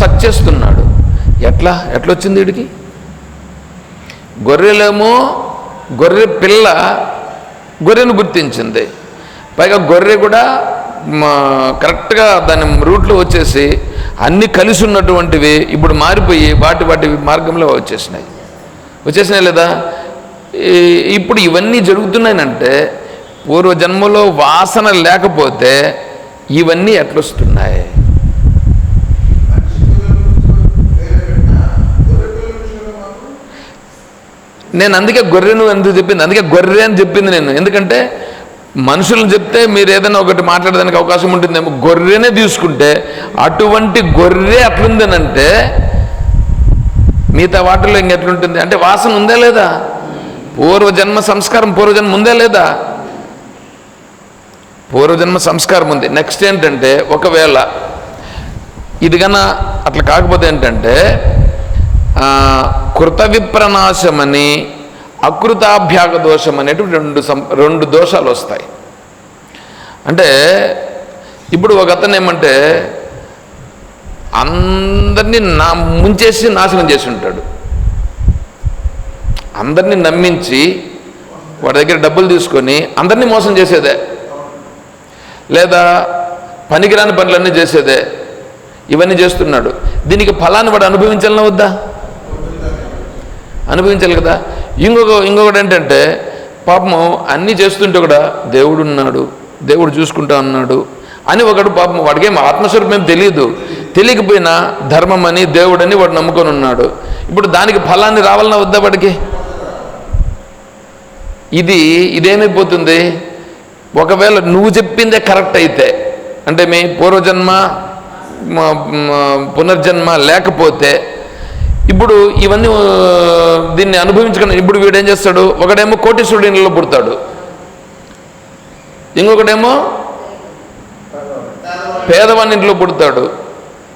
సక్ చేస్తున్నాడు. ఎట్లా? ఎట్లా వచ్చింది వీడికి? గొర్రెలేమో గొర్రె పిల్ల గొర్రెను గుర్తించింది. పైగా గొర్రె కూడా మా కరెక్ట్గా దాని రూట్లో వచ్చేసి అన్నీ కలిసి ఉన్నటువంటివి ఇప్పుడు మారిపోయి వాటి వాటి మార్గంలో వచ్చేసినాయి. వచ్చేసినాయి లేదా? ఇప్పుడు ఇవన్నీ జరుగుతున్నాయనంటే పూర్వజన్మలో వాసన లేకపోతే ఇవన్నీ ఎట్లొస్తున్నాయి? నేను అందుకే గొర్రెను ఎందుకు చెప్పింది? అందుకే గొర్రె అని చెప్పింది నేను. ఎందుకంటే మనుషులను చెప్తే మీరు ఏదైనా ఒకటి మాట్లాడడానికి అవకాశం ఉంటుందేమో. గొర్రెనే తీసుకుంటే అటువంటి గొర్రె అట్లుందనంటే మిగతా వాటిల్లో ఇంకెట్లుంటుంది అంటే వాసన ఉందా లేదా? పూర్వజన్మ సంస్కారం పూర్వజన్మ ఉందా లేదా? పూర్వజన్మ సంస్కారం ఉంది. నెక్స్ట్ ఏంటంటే ఒకవేళ ఇది కన్నా అట్లా కాకపోతే ఏంటంటే కృత విప్రనాశమని అకృతాభ్యాగ దోషం అనేటివి రెండు సం రెండు దోషాలు వస్తాయి అంటే ఇప్పుడు ఒక అతను ఏమంటే అందరినీ నా ముంచేసి నాశనం చేసి ఉంటాడు అందరినీ నమ్మించి వాడి దగ్గర డబ్బులు తీసుకొని అందరినీ మోసం చేసేదే. లేదా పనికిరాని పనులన్నీ చేసేదే. ఇవన్నీ చేస్తున్నాడు. దీనికి ఫలాన్ని వాడు అనుభవించాలన్నా వద్దా? అనుభవించాలి కదా. ఇంకొక ఇంకొకటి ఏంటంటే పాపము అన్నీ చేస్తుంటే కూడా దేవుడు ఉన్నాడు దేవుడు చూసుకుంటా ఉన్నాడు అని ఒకడు పాపం వాడికేం ఆత్మస్వరూపం తెలియదు తెలియకపోయినా ధర్మం అని దేవుడని వాడు నమ్ముకొని ఉన్నాడు. ఇప్పుడు దానికి ఫలాన్ని రావాలన్నా వద్దా వాడికి? ఇది ఇదేమైపోతుంది? ఒకవేళ నువ్వు చెప్పిందే కరెక్ట్ అయితే అంటే మీ పూర్వజన్మ పునర్జన్మ లేకపోతే ఇప్పుడు ఇవన్నీ దీన్ని అనుభవించుకుని ఇప్పుడు వీడు ఏం చేస్తాడు? ఒకడేమో కోటీశ్వరుడి ఇంట్లో పుడతాడు. ఇంకొకడేమో పేదవాని ఇంట్లో పుడతాడు.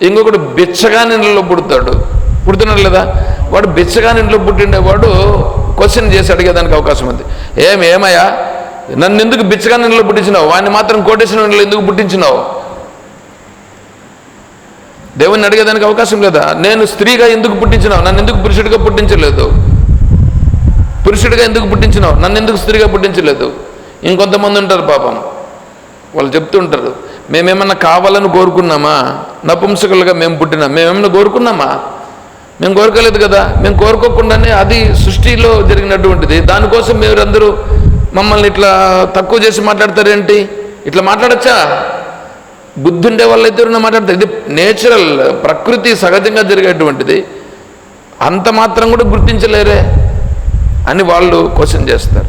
ఇంకొకడు బిచ్చగాని ఇంట్లో పుడతాడు. పుడుతున్నాడు లేదా? వాడు బిచ్చగాని ఇంట్లో పుట్టిండేవాడు క్వశ్చన్ చేసి అడిగేదానికి అవకాశం ఉంది. ఏం ఏమయ్యా? నన్ను ఎందుకు బిచ్చగాని ఇంట్లో పుట్టించినావు? వాడిని మాత్రం కోటేశ్వరం ఇంట్లో ఎందుకు పుట్టించినావు? దేవుణ్ణి అడిగేదానికి అవకాశం లేదా? నేను స్త్రీగా ఎందుకు పుట్టించినావు? నన్ను ఎందుకు పురుషుడిగా పుట్టించలేదు? పురుషుడిగా ఎందుకు పుట్టించినావు? నన్ను ఎందుకు స్త్రీగా పుట్టించలేదు? ఇంకొంతమంది ఉంటారు పాపం. వాళ్ళు చెప్తుంటారు మేమేమన్నా కావాలని కోరుకున్నామా? నపుంసకులుగా మేము పుట్టినా. మేమేమన్నా కోరుకున్నామా? మేము కోరుకోలేదు కదా? మేము కోరుకోకుండానే అది సృష్టిలో జరిగినటువంటిది. దానికోసం మీరందరూ మమ్మల్ని ఇట్లా తక్కువ చేసి మాట్లాడతారేంటి? ఇట్లా మాట్లాడచ్చా? బుద్ధి ఉండే వాళ్ళైతే మాట్లాడతారు ఇది నేచురల్ ప్రకృతి సహజంగా జరిగేటువంటిది. అంత మాత్రం కూడా గుర్తించలేరే అని వాళ్ళు క్వశ్చన్ చేస్తారు.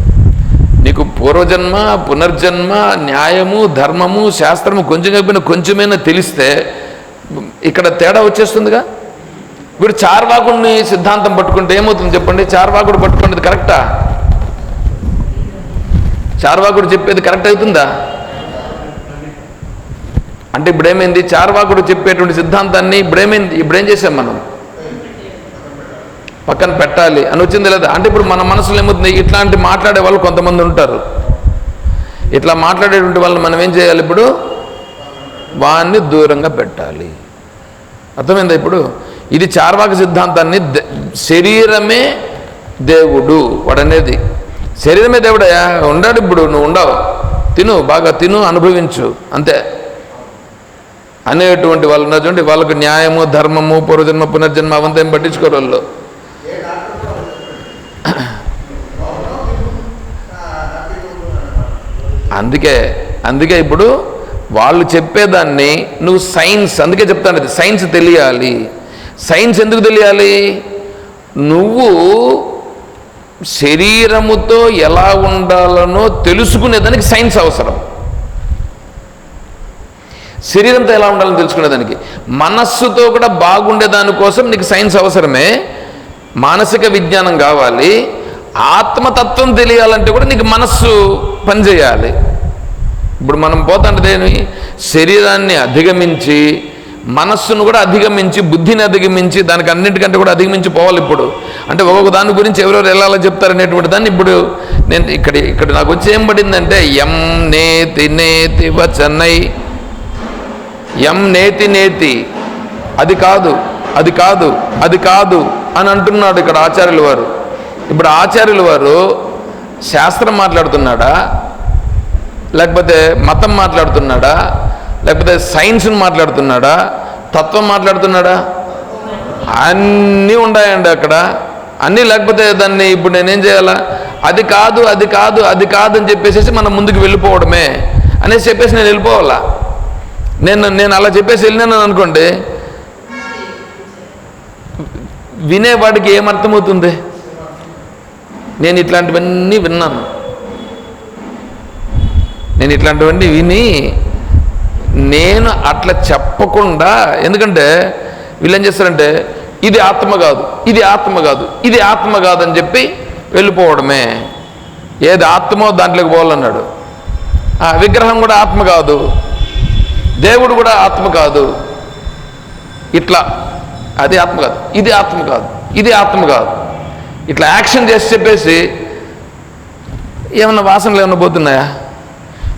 నీకు పూర్వజన్మ పునర్జన్మ న్యాయము ధర్మము శాస్త్రము కొంచెం చెప్పిన కొంచెమైనా తెలిస్తే ఇక్కడ తేడా వచ్చేస్తుందిగా? ఇప్పుడు చార్వాకుడిని సిద్ధాంతం పట్టుకుంటే ఏమవుతుంది చెప్పండి? చార్వాకుడు పట్టుకునేది కరెక్టా? చార్వాకుడు చెప్పేది కరెక్ట్ అవుతుందా? అంటే ఇప్పుడేమైంది? చార్వాకుడు చెప్పేటువంటి సిద్ధాంతాన్ని ఇప్పుడేమైంది? ఇప్పుడేం చేసాం మనం? పక్కన పెట్టాలి. అని వచ్చింది లేదా? అంటే ఇప్పుడు మన మనసులో ఏమవుతుంది ఇట్లాంటి మాట్లాడే వాళ్ళు కొంతమంది ఉంటారు. ఇట్లా మాట్లాడేటువంటి వాళ్ళని మనం ఏం చేయాలి ఇప్పుడు? వాన్ని దూరంగా పెట్టాలి. అర్థమైందా ఇప్పుడు? ఇది చార్వాక సిద్ధాంతాన్ని శరీరమే దేవుడు వాడనేది. శరీరమే దేవుడయా ఉండాడు ఇప్పుడు. నువ్వు ఉండవు. తిను బాగా తిను అనుభవించు. అంతే. అనేటువంటి వాళ్ళు ఉన్నారు చూడండి వాళ్ళకు న్యాయము ధర్మము పూర్వజన్మ పునర్జన్మ అవంతా ఏం పట్టించుకోరు వాళ్ళు. అందుకే అందుకే ఇప్పుడు వాళ్ళు చెప్పేదాన్ని నువ్వు సైన్స్ అందుకే చెప్తాను అది సైన్స్ తెలియాలి. సైన్స్ ఎందుకు తెలియాలి? నువ్వు శరీరముతో ఎలా ఉండాలనో తెలుసుకునేదానికి సైన్స్ అవసరం. శరీరంతో ఎలా ఉండాలని తెలుసుకునేదానికి? మనస్సుతో కూడా బాగుండే దానికోసం నీకు సైన్స్ అవసరమే. మానసిక విజ్ఞానం కావాలి. ఆత్మతత్వం తెలియాలంటే కూడా నీకు మనస్సు పనిచేయాలి. ఇప్పుడు మనం పోతుంటదేమి శరీరాన్ని అధిగమించి మనస్సును కూడా అధిగమించి బుద్ధిని అధిగమించి దానికి అన్నిటికంటే కూడా అధిగమించి పోవాలి ఇప్పుడు. అంటే ఒక్కొక్క దాని గురించి ఎవరెవరు వెళ్ళాలో చెప్తారనేటువంటి దాన్ని ఇప్పుడు నేను ఇక్కడ ఇక్కడ నాకు వచ్చి ఏం పడిందంటే ఎం నేతి నేతి వచనై ఎం నేతి నేతి. అది కాదు అది కాదు అది కాదు అని అంటున్నాడు ఇక్కడ ఆచార్యుల వారు. ఇప్పుడు ఆచార్యుల వారు శాస్త్రం మాట్లాడుతున్నాడా? లేకపోతే మతం మాట్లాడుతున్నాడా? లేకపోతే సైన్స్ని మాట్లాడుతున్నాడా? తత్వం మాట్లాడుతున్నాడా? అన్నీ ఉన్నాయండి అక్కడ. అన్నీ లేకపోతే దాన్ని ఇప్పుడు నేనేం చేయాలా? అది కాదు అది కాదు అది కాదు అని చెప్పేసి మనం ముందుకు వెళ్ళిపోవడమే అనేసి చెప్పేసి నేను వెళ్ళిపోవాలా? నేను నేను అలా చెప్పేసి వెళ్ళినాను అనుకోండి. వినేవాడికి ఏమర్థమవుతుంది నేను ఇట్లాంటివన్నీ విన్నాను. నేను ఇట్లాంటివన్నీ విని నేను అట్లా చెప్పకుండా ఎందుకంటే వీళ్ళు ఏం చేస్తారంటే ఇది ఆత్మ కాదు ఇది ఆత్మ కాదు ఇది ఆత్మ కాదని చెప్పి వెళ్ళిపోవడమే. ఏది ఆత్మో దాంట్లోకి పోవాలన్నాడు. ఆ విగ్రహం కూడా ఆత్మ కాదు. దేవుడు కూడా ఆత్మ కాదు. ఇట్లా. అది ఆత్మ కాదు. ఇది ఆత్మ కాదు. ఇది ఆత్మ కాదు. ఇట్లా యాక్షన్ చేసి చెప్పేసి ఏమన్నా వాసనలు ఏమన్నా పోతున్నాయా?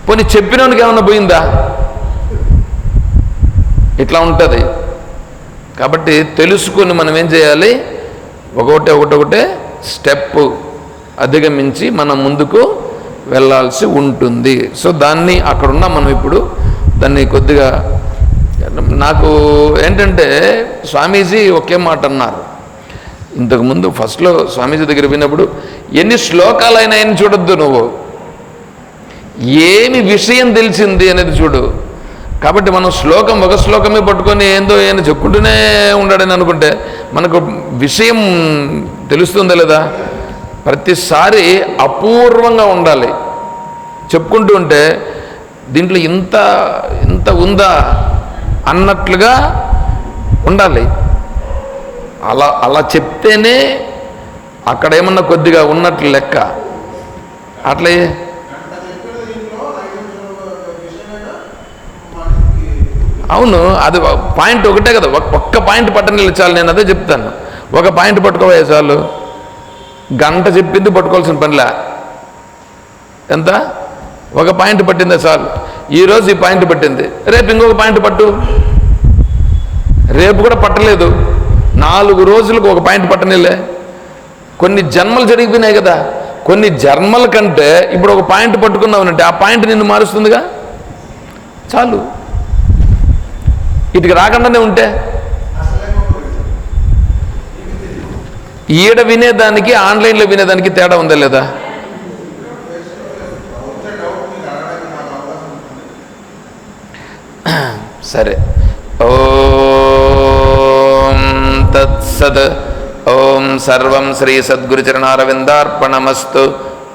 పోనీ చెప్పినోనికి ఏమన్నా పోయిందా? ఇట్లా ఉంటుంది. కాబట్టి తెలుసుకొని మనం ఏం చేయాలి? ఒకటే ఒకటొకటే స్టెప్ అధిగమించి మనం ముందుకు వెళ్ళాల్సి ఉంటుంది. సో దాన్ని అక్కడున్న మనం ఇప్పుడు దాన్ని కొద్దిగా నాకు ఏంటంటే స్వామీజీ ఒకే మాట అన్నారు. ఇంతకుముందు ఫస్ట్లో స్వామీజీ దగ్గర పోయినప్పుడు ఎన్ని శ్లోకాలైనా ఆయన చూడొద్దు నువ్వు. ఏమి విషయం తెలిసింది అనేది చూడు. కాబట్టి మనం శ్లోకం ఒక శ్లోకమే పట్టుకొని ఏందో ఏం చెప్పుకుంటూనే ఉన్నాడని అనుకుంటే మనకు విషయం తెలుస్తుందా లేదా? ప్రతిసారి అపూర్వంగా ఉండాలి. చెప్పుకుంటూ ఉంటే దీంట్లో ఇంత ఇంత ఉందా అన్నట్లుగా ఉండాలి. అలా అలా చెప్తేనే అక్కడ ఏమన్నా కొద్దిగా ఉన్నట్లు లెక్క. అట్లే. అవును అది పాయింట్ ఒకటే కదా. ఒక్క పాయింట్ పట్టని చాలు నేను అదే చెప్తాను. ఒక పాయింట్ పట్టుకోవే చాలు. గంట చెప్పింది పట్టుకోవాల్సిన పనిలా. ఎంత? ఒక పాయింట్ పట్టిందా చాలు ఈరోజు ఈ పాయింట్ పట్టింది. రేపు ఇంకొక పాయింట్ పట్టు. రేపు కూడా పట్టలేదు. నాలుగు రోజులకు ఒక పాయింట్ పట్టనిలే. కొన్ని జన్మలు జరిగిపోయినాయి కదా. కొన్ని జన్మల కంటే ఇప్పుడు ఒక పాయింట్ పట్టుకున్నావునంటే ఆ పాయింట్ నిన్ను మారుస్తుందిగా? చాలు. ఇటుకి రాకుండానే ఉంటే? ఈడ వినేదానికి ఆన్లైన్లో వినేదానికి తేడా ఉందా లేదా? సరే ఓం తత్సద్ ఓం సర్వం శ్రీ సద్గురుచరణారవిందార్పణమస్తు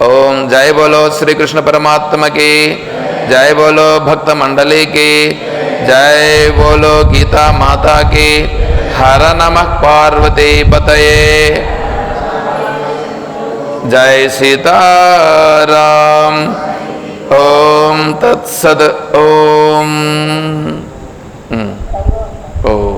ఓం జయ బోలో శ్రీకృష్ణ పరమాత్మకి జయ బోలో భక్త మండలికి జయ బోలో గీతా మాతాకి హర నమ పార్వతీ పతయే జయ సీతారాం ఓం తత్సద్ ఓం 嗯。哦。